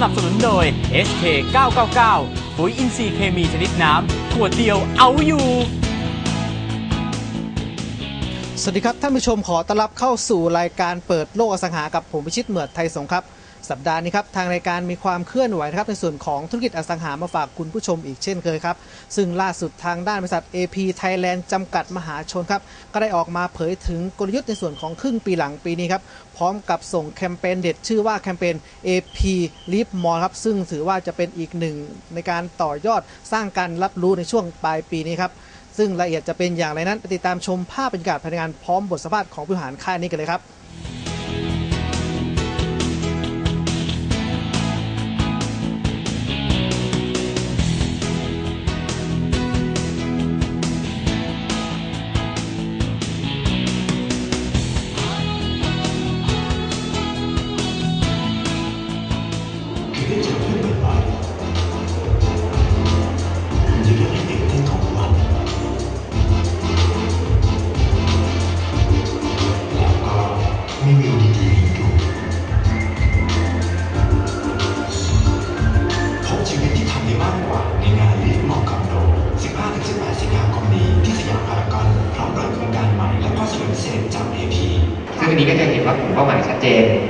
สนับสนุนโดย SK 999ปุ๋ยอินทรีย์เคมีชนิดน้ำขวดเดียวเอาอยู่ สวัสดีครับท่านผู้ชมขอต้อนรับเข้าสู่รายการเปิดโลกอสังหากับผมพิชิตเหมือดไทยสงครับ สัปดาห์นี้ครับทางรายการมีความเคลื่อนไหวนะครับในส่วนของธุรกิจอสังหามาฝากคุณผู้ชมอีกเช่นเคยครับ ซึ่งล่าสุดทางด้านบริษัท AP Thailand จำกัดมหาชนครับ ก็ได้ออกมาเผยถึงกลยุทธ์ในส่วนของครึ่งปีหลังปีนี้ครับ พร้อมกับส่งแคมเปญเด็ดชื่อว่าแคมเปญ AP Live More ครับ ซึ่งถือว่าจะเป็นอีกหนึ่งในการต่อยอดสร้างการรับรู้ในช่วงปลายปีนี้ครับซึ่งรายละเอียดจะเป็นอย่างไรนั้นติดตามชมภาพบรรยากาศภายในงานพร้อมบทสัมภาษณ์ของผู้หารค่ายนี้กันเลยครับ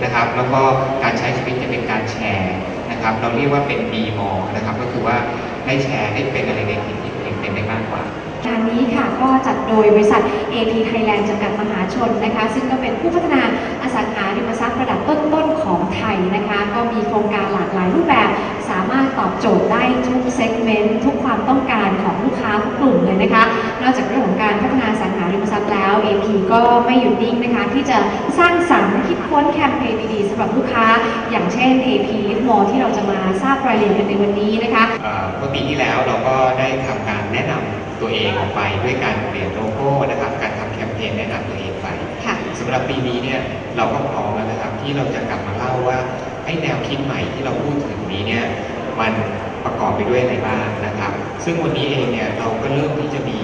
นะครับ แล้วก็การใช้ชีวิตจะเป็นการแชร์นะครับ เราเรียกว่าเป็น B m o นะครับ ก็คือว่าได้แชร์ได้เป็นอะไรในสิ่งที่ตัวเองเป็นได้มากกว่างานนี้ค่ะก็จัดโดยบริษัท AP Thailand จำกัดมหาชนนะคะ ซึ่งก็เป็นผู้พัฒนาอสังหาริมทรัพย์ระดับต้นๆของไทยนะคะ ก็มีโครงการหลากหลายรูปแบบสา มารถตอบโจทย์ได้ทุกเซกเมนต์ทุกความต้องการของลูกค้าทุกกลุ่มเลยนะคะ นอกจากเรื่องของการพัฒนาอสังหาริมทรัพย์แล้ว AP ก็ไม่หยุดนิ่งนะคะที่จะสร้างสรรค์คิดค้นแคมเปญดีๆสำหรับลูกค้า อย่างเช่น AP Live More ที่เราจะมาทราบรายละเอียดกันในวันนี้นะคะเอ่อเมื่อปีที่แล้วเราก็ได้ทำการแนะนำตัวเองออกไปด้วยการเปลี่ยนโลโก้นะครับการทำแคมเปญแนะนำตัวเองไปค่ะสำหรับปีนี้เนี่ยเราก็พร้อมแล้วนะครับที่เราจะกลับมาเล่าว่าไอ้แนวคิดใหม่ที่เราพูดถึงนี้เนี่ย มันประกอบไปด้วยอะไรบ้างนะครับ ซึ่งวันนี้เองเนี่ยเราก็เริ่มที่จะมี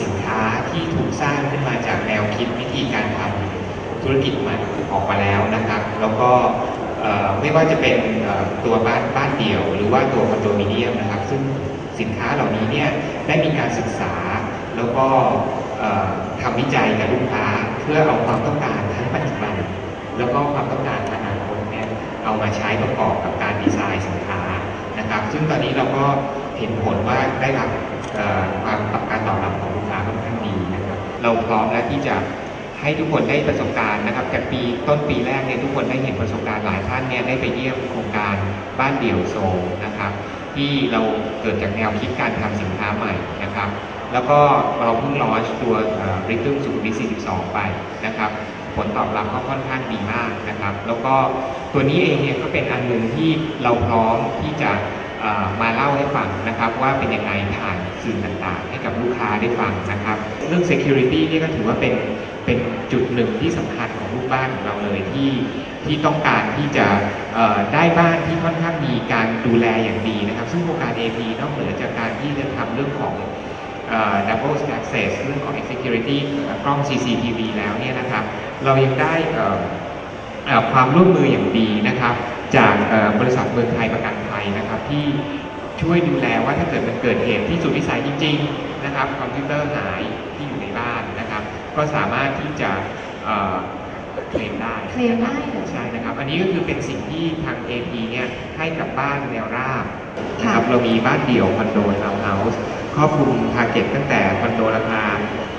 สินค้าที่ถูกสร้างขึ้นมาจากแนวคิดวิธีการทำธุรกิจใหม่ออกมาแล้วนะครับ แล้วก็ไม่ว่าจะเป็นตัวบ้านบ้านเดี่ยว หรือว่าตัวคอนโดมิเนียมนะครับ ซึ่งสินค้าเหล่านี้เนี่ยได้มีการศึกษา แล้วก็ทำวิจัยกับลูกค้าเพื่อเอาความต้องการทั้งปัจจุบัน แล้วก็ความต้องการอนาคตเนี่ยเอามาใช้ประกอบกับการดีไซน์สินค้า นะครับ ซึ่งตอนนี้เราก็เห็นผลว่าได้รับความตอบการตอบรับของลูกค้าค่อนข้างดีนะครับ เราพร้อมแล้วที่จะให้ทุกคนได้ประสบการณ์นะครับจากปีต้นปีแรกเนี่ยทุกคนได้เห็นประสบการณ์หลายท่านเนี่ยได้ไปเยี่ยมโครงการบ้านเดี่ยวโซนะครับที่เราเกิดจากแนวคิดการทำสินค้าใหม่นะครับ แล้วก็เราเพิ่งลอนช์ตัวริทึมสุขุมวิท42 ไปนะครับ ผลตอบรับก็ค่อนข้างดีมากนะครับ แล้วก็ตัวนี้เองเนี่ยก็เป็นอันหนึ่งที่เราพร้อมที่จะมาเล่าให้ฟังนะครับว่าเป็นยังไงผ่านสื่อต่างๆ ให้กับลูกค้าได้ฟังนะครับ เรื่อง security นี่ก็ถือว่าเป็นเป็นจุดหนึ่งที่สำคัญของลูกบ้านของเราเลยที่ที่ต้องการที่จะได้บ้านที่ค่อนข้างมีการดูแลอย่างดีนะครับ ซึ่งโครงการ AP นอกเหนือจากการที่จะทำเรื่องของ double access เรื่องของ security กล้อง CCTV แล้วเนี่ยนะครับเรายังได้เอ่อเอ่อความร่วมมืออย่างดีนะครับ จากเอ่อบริษัทเมืองไทยประกันภัยนะครับที่ช่วยดูแลว่าถ้าเกิดมันเกิดเหตุที่สุดวิสัยจริง ๆ นะครับ คอมพิวเตอร์หายที่อยู่ในบ้านนะครับ ก็สามารถที่จะเอ่อเคลมได้เคลมได้เหรอใช่นะครับ อันนี้ก็คือเป็นสิ่งที่ทาง AP เนี่ยให้กับบ้านแนวราบนะครับค่ะเรามีบ้านเดี่ยวคอนโดทาวน์เฮาส์ค รอบคลุมทาร์เก็ตตั้งแต่คอนโดราคา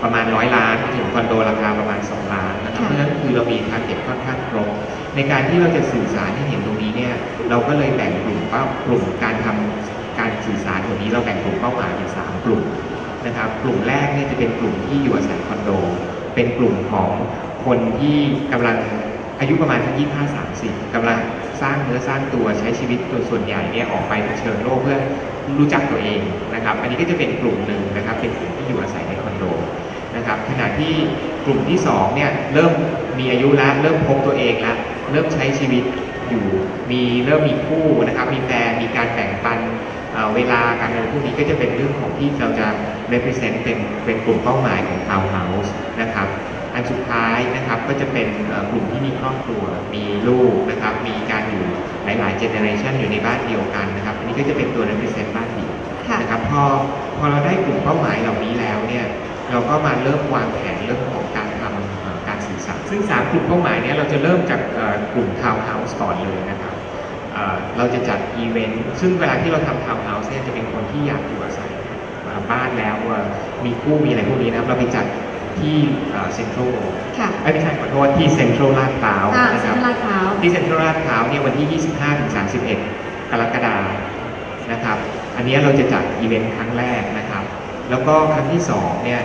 ประมาณร้อยล้านถึงคอนโดราคาประมาณ 2 ล้านนะครับเพราะฉะนั้นคือเรามีทาร์เก็ตค่อนข้างครบในการที่เราจะสื่อสารให้เห็นตรงนี้เนี่ยเราก็เลยแบ่งกลุ่มเป้ากลุ่มการทำการสื่อสารตรงนี้เราแบ่งกลุ่มเป้าหมายเป็นสามกลุ่มนะครับกลุ่มแรกเนี่ยจะเป็นกลุ่มที่อยู่อาศัยคอนโด เป็นกลุ่มของคนที่กำลังอายุประมาณทั้งยี่ห้าสามสิบกำลัง สร้างเนื้อสร้างตัวใช้ชีวิตโดยส่วนใหญ่เนี่ยออกไปเผชิญโลกเพื่อรู้จักตัวเองนะครับ อันนี้ก็จะเป็นกลุ่มหนึ่งนะครับ เป็นกลุ่มที่อยู่อาศัยในคอนโดนะครับขณะที่กลุ่มที่สองเนี่ยเริ่มมีอายุแล้วเริ่มพบตัวเองแล้วเริ่มใช้ชีวิตอยู่มีเริ่มมีคู่นะครับ มีแฟนมีการแบ่งปันเเวลาการอะไรพวกนี้ก็จะเป็นเรื่องของที่เราจะ represent เป็นเป็นกลุ่มเป้าหมายของ Townhouse นะครับ อันสุดท้ายนะครับก็จะเป็นเอ่อกลุ่มที่มีครอบครัว มีลูกนะครับ มีการอยู่หลายๆเจเนอเรชันอยู่ในบ้านเดียวกันนะครับ อันนี้ก็จะเป็นตัว represent บ้านเดียวค่ะนะครับพอพอเราได้กลุ่มเป้าหมายเหล่านี้แล้วเนี่ยเราก็มาเริ่มวางแผนเรื่องของการทำเอ่อการสื่อสารซึ่งสามกลุ่มเป้าหมายเนี่ยเราจะเริ่มจากเอ่อกลุ่มทาวน์เฮาส์ก่อนเลยนะครับเอ่อเราจะจัดอีเวนต์ซึ่งเวลาที่เราทำทาวน์เฮาส์เนี่ยจะเป็นคนที่อยากอยู่อาศัยเอ่อบ้านแล้วเอ่อมีคู่มีอะไรพวกนี้นะครับเราไปจัด ที่เซ็นทรัลค่ะไม่ใช่ขอโทษที่เซ็นทรัลลาดพร้าวอ่านะคเซ็รันบทรัลลาดพร้าวที่เซ็นทรัลลาดพร้าวเนี่ยวันที่ 25ถึง31 กรกฎาคมนะครับ อันเนี้ยเราจะจัดอีเวนต์ครั้งแรกนะครับ แล้วก็ครั้งที่สองเนี่ย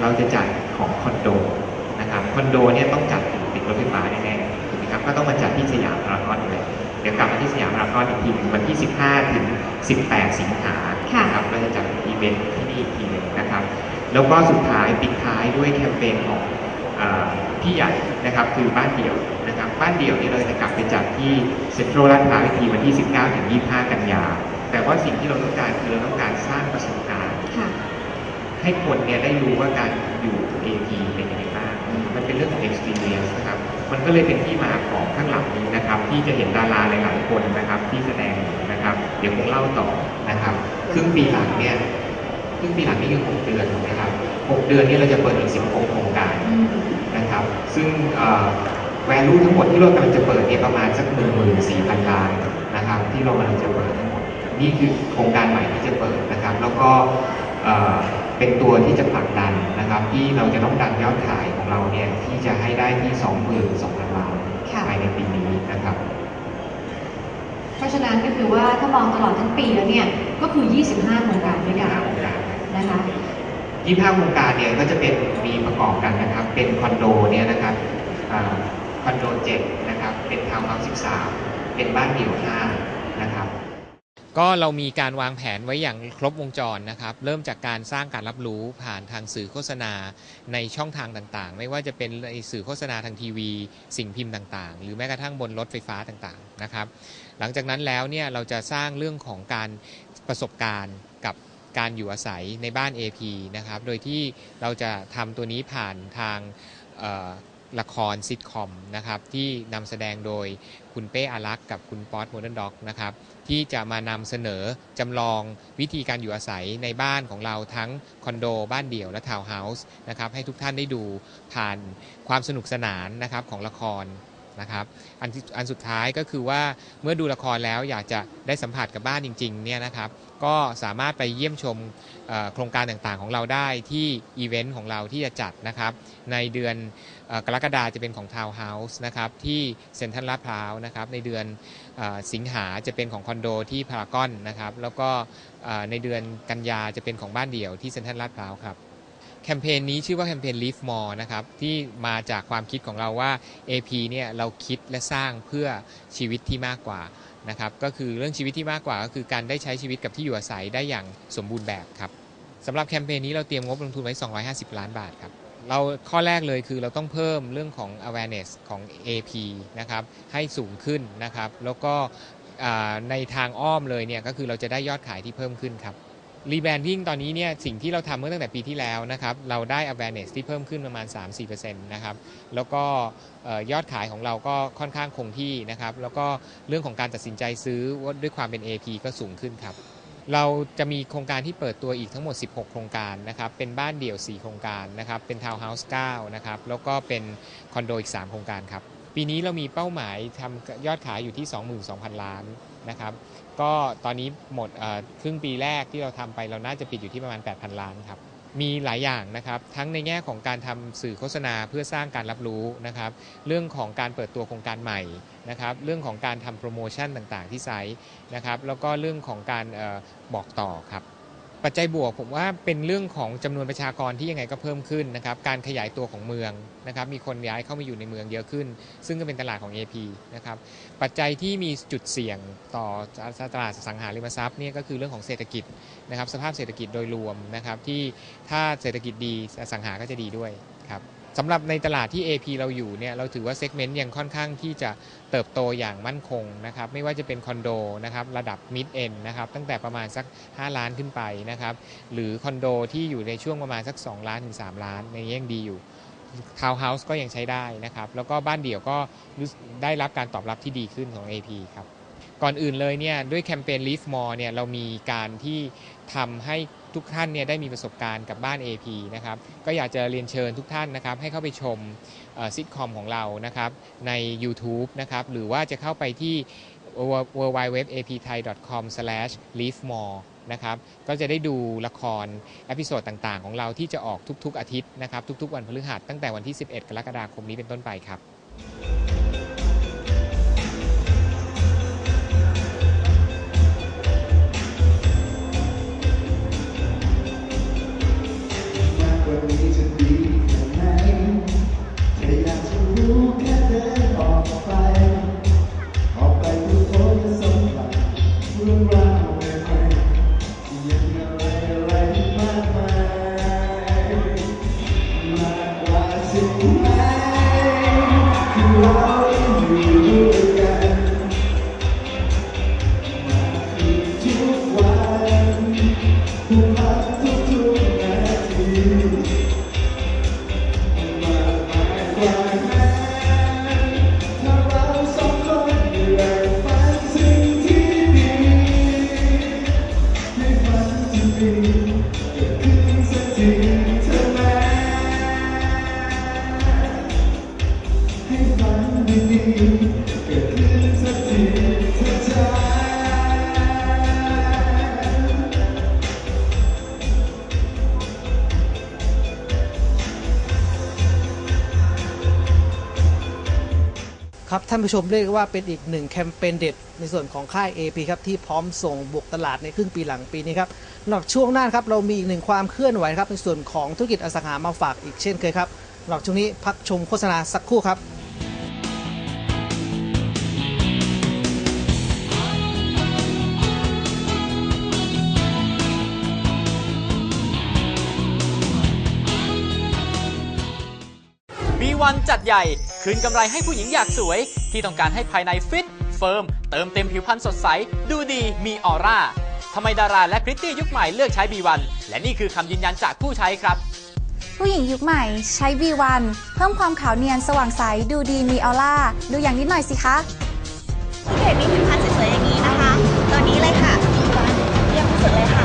เราจะจัดของคอนโดนะครับคอนโดเนี่ยต้องจัดอยู่ติดรถไฟฟ้าแน่ๆถูกไหมครับก็ต้องมาจัดที่สยามพารากอนเลยเดี๋ยวกลับมาที่สยามพารากอนอีกทีหนึ่งวันที่ 15 ถึง 18 สิงหาค่ะนะครับเราจะจัดอีเวนต์ที่นี่อีกทีหนึ่งนะครับ แล้วก็สุดท้ายปิดท้ายด้วยแคมเปญของเอ่อพี่ใหญ่นะครับคือบ้านเดี่ยวนะครับบ้านเดี่ยวนี่เราจะกลับไปจัดที่เซ็นทรัลลาดพร้าวอีกทีวันที่ 19ถึง25 กันยา แต่ว่าสิ่งที่เราต้องการคือเราต้องการสร้างประสบการณ์ค่ะให้คนเนี่ยได้รู้ว่าการอยู่ AP เป็นยังไงบ้างมันเป็นเรื่องของ experience นะครับมันก็เลยเป็นที่มาของข้างหลังนี้นะครับที่จะเห็นดาราหลายๆคนนะครับที่แสดงอยู่นะครับ เดี๋ยวผมเล่าต่อนะครับครึ่งปีหลังเนี่ย ครึ่งปีหลังนี่คือ 6 เดือนถูกไหมครับ 6 เดือนนี้เราจะเปิดอีก 16 โครงการอืมนะครับ ซึ่งแวลูทั้งหมดที่เรากำลังจะเปิดเนี่ยประมาณสักหนึ่งหมื่นสี่พันล้านนะครับที่เรากำลังจะเปิดทั้งหมด นี่คือโครงการใหม่ที่จะเปิดนะครับ แล้วก็เอ่อเป็นตัวที่จะผลักดันนะครับ ที่เราจะต้องดันยอดขายของเราเนี่ยที่จะให้ได้ที่สองหมื่นสองพันล้านค่ะภายในปีนี้นะครับ เพราะฉะนั้นก็คือว่าถ้ามองตลอดทั้งปีแล้วเนี่ยก็คือ 25 โครงการด้วยกัน 25โครงการ นะคะ ยี่ห้าโครงการเนี่ยก็จะเป็นมีประกอบกันนะครับ เป็นคอนโดเนี่ยนะครับอคอนโดเจ็ดนะครับ เป็นทาวน์เฮาส์สิบสามเป็นบ้านเดี่ยวห้านะครับ ก็เรามีการวางแผนไว้อย่างครบวงจรนะครับ เริ่มจากการสร้างการรับรู้ผ่านทางสื่อโฆษณาในช่องทางต่างๆ ไม่ว่าจะเป็นในสื่อโฆษณาทางทีวี สิ่งพิมพ์ต่างๆ หรือแม้กระทั่งบนรถไฟฟ้าต่างๆนะครับ หลังจากนั้นแล้วเนี่ยเราจะสร้างเรื่องของการประสบการณ์กับ การอยู่อาศัยในบ้าน AP นะครับ โดยที่เราจะทำตัวนี้ผ่านทางละครซิทคอมนะครับที่นำแสดงโดยคุณเป้อารักษ์กับคุณป๊อตโมเดิร์นด็อกนะครับที่จะมานำเสนอจำลองวิธีการอยู่อาศัยในบ้านของเราทั้งคอนโดบ้านเดี่ยวและทาวน์เฮาส์นะครับให้ทุกท่านได้ดูผ่านความสนุกสนานนะครับของละคร นะครับอันอันสุดท้ายก็คือว่าเมื่อดูละครแล้วอยากจะได้สัมผัสกับบ้านจริงๆเนี่ยนะครับก็สามารถไปเยี่ยมชมโครงการต่างๆของเราได้ที่อีเวนต์ของเราที่จะจัดนะครับในเดือนอกรกฎาจะเป็นของทาวน์เฮาส์นะครับที่เซ็นทรัลลาดพร้าวนะครับในเดือนอสิงหาจะเป็นของคอนโดที่พารากอนนะครับแล้วก็ในเดือนกันยาจะเป็นของบ้านเดี่ยวที่เซ็นทรัลลาดพร้าวครับ คมเปญนี้ชื่อว่าแคมเปญ Live More นะครับที่มาจากความคิดของเราว่า AP เนี่ยเราคิดและสร้างเพื่อชีวิตที่มากกว่านะครับก็คือเรื่องชีวิตที่มากกว่าก็คือการได้ใช้ชีวิตกับที่อยู่อาศัยได้อย่างสมบูรณ์แบบครับสำหรับแคมเปญนี้เราเตรียมงบลงทุนไว้ 250 ล้านบาทครับเราข้อแรกเลยคือเราต้องเพิ่มเรื่องของ awareness ของ AP นะครับให้สูงขึ้นนะครับแล้วก็ในทางอ้อมเลยเนี่ยก็คือเราจะได้ยอดขายที่เพิ่มขึ้นครับ รีแบรนดิ้งตอนนี้เนี่ยสิ่งที่เราทำเมื่อตั้งแต่ปีที่แล้วนะครับเราได้ awareness ที่เพิ่มขึ้นประมาณ 3-4%นะครับแล้วก็ยอดขายของเราก็ค่อนข้างคงที่นะครับแล้วก็เรื่องของการตัดสินใจซื้อด้วยความเป็น AP ก็สูงขึ้นครับเราจะมีโครงการที่เปิดตัวอีกทั้งหมด 16 โครงการนะครับ เป็นบ้านเดี่ยว 4 โครงการนะครับ เป็นทาวน์เฮาส์ 9 นะครับ แล้วก็เป็นคอนโดอีก 3 โครงการครับ ปีนี้เรามีเป้าหมายทำยอดขายอยู่ที่ 22,000 ล้านนะครับ ก็ตอนนี้หมดครึ่งปีแรกที่เราทำไปเราน่าจะปิดอยู่ที่ประมาณ 8,000 ล้านครับมีหลายอย่างนะครับทั้งในแง่ของการทำสื่อโฆษณาเพื่อสร้างการรับรู้นะครับเรื่องของการเปิดตัวโครงการใหม่นะครับเรื่องของการทำโปรโมชั่นต่างๆ ที่ไซต์นะครับแล้วก็เรื่องของการออบอกต่อครับ ปัจจัยบวกผมว่าเป็นเรื่องของจำนวนประชากรที่ยังไงก็เพิ่มขึ้นนะครับการขยายตัวของเมืองนะครับมีคนย้ายเข้ามาอยู่ในเมืองเยอะขึ้น ซึ่งก็เป็นตลาดของ AP นะครับปัจจัยที่มีจุดเสี่ยงต่อตลาดสังหาริมทรัพย์เนี่ยก็คือเรื่องของเศรษฐกิจนะครับสภาพเศรษฐกิจโดยรวมนะครับที่ถ้าเศรษฐกิจดีสังหาก็จะดีด้วยครับ สำหรับในตลาดที่ AP เราอยู่เนี่ยเราถือว่าเซกเมนต์ยังค่อนข้างที่จะเติบโตอย่างมั่นคงนะครับไม่ว่าจะเป็นคอนโดนะครับระดับมิดเอนนะครับตั้งแต่ประมาณสัก 5 ล้านขึ้นไปนะครับหรือคอนโดที่อยู่ในช่วงประมาณสัก 2 ล้านถึง 3 ล้านในนี้ยังดีอยู่ทาวน์เฮาส์ก็ยังใช้ได้นะครับแล้วก็บ้านเดี่ยวก็ได้รับการตอบรับที่ดีขึ้นของ AP ครับก่อนอื่นเลยเนี่ยด้วยแคมเปญ Leave More เนี่ยเรามีการที่ทำให้ ทุกท่านเนี่ยได้มีประสบการณ์กับบ้าน AP นะครับก็อยากจะเรียนเชิญทุกท่านนะครับให้เข้าไปชมซิทคอมของเรานะครับใน YouTube นะครับหรือว่าจะเข้าไปที่ w w w a p t h a i c o m l e a v e m o r e นะครับก็จะได้ดูละครเอพิโซดต่างๆ ของเราที่จะออกทุกๆอาทิตย์นะครับทุกๆวันพฤหัสตั้งแต่วันที่ 11 กรกฎาคมนี้เป็นต้นไปครับ ผู้ชมเรียกว่าเป็นอีกหนึ่งแคมเปญเด็ดในส่วนของค่าย AP ครับที่พร้อมส่งบุกตลาดในครึ่งปีหลังปีนี้ครับนอกช่วงหน้าครับเรามีอีกหนึ่งความเคลื่อนไหวครับในส่วนของธุรกิจอสังหามาฝากอีกเช่นเคยครับนอกช่วงนี้พักชมโฆษณาสักครู่ครับ B1 จัดใหญ่ คืนกำไรให้ผู้หญิงอยากสวย ที่ต้องการให้ภายในฟิต เฟิร์ม เติมเต็มผิวพรรณสดใส ดูดีมีออร่าทำไมดาราและพริตตี้ยุคใหม่เลือกใช้ B1 และนี่คือคำยืนยันจากผู้ใช้ครับ ผู้หญิงยุคใหม่ใช้ V1 เพิ่มความขาวเนียนสว่างใส ดูดีมีออร่า ดูอย่างนิดหน่อยสิคะที่เพจมีผิวพรรณสวยๆอย่างนี้นะคะตัวนี้เลยค่ะเยี่ยมที่สุดเลยค่ะ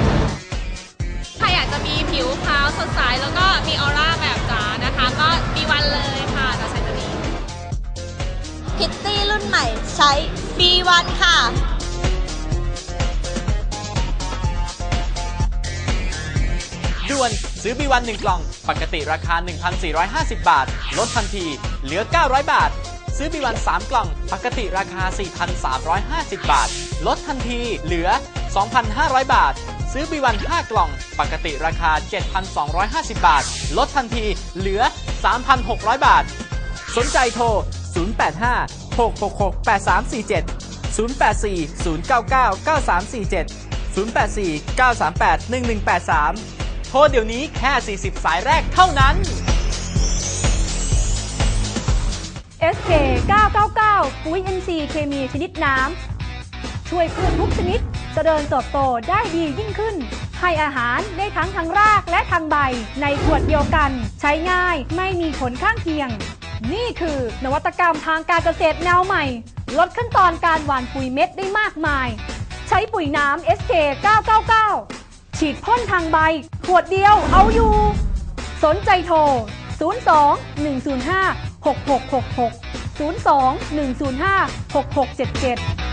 ถ้าอยากจะมีผิวขาวสดใสแล้วก็มีออร่าแบบจ๋า B1 ค่ะด่วนซื้อ B1 1 กล่อง ปกติราคา 1,450 บาท ลดทันที เหลือ 900 บาท ซื้อ B1 3 กล่อง ปกติราคา 4,350 บาท ลดทันที เหลือ 2,500 บาท ซื้อ B1 5 กล่อง ปกติราคา 7,250 บาท ลดทันที เหลือ 3,600 บาท สนใจโทร 085 666 8347 084 099 9347 084 938 1183 โทรเดี๋ยวนี้แค่ 40 สายแรกเท่านั้น SK 999 ปุ๋ย NC เคมีชนิดน้ำ ช่วยพืชทุกชนิดเจริญเติบโตได้ดียิ่งขึ้น ให้อาหารได้ทั้งทางรากและทางใบ ในขวดเดียวกัน ใช้ง่ายไม่มีผลข้างเคียง นี่คือนวัตกรรมทางการเกษตรแนวใหม่ลดขั้นตอนการหว่านปุ๋ยเม็ดได้มากมาย ใช้ปุ๋ยน้ำ SK 999 ฉีดพ่นทางใบ ขวดเดียวเอาอยู่ สนใจโทร 02 105 6666 02 105 6677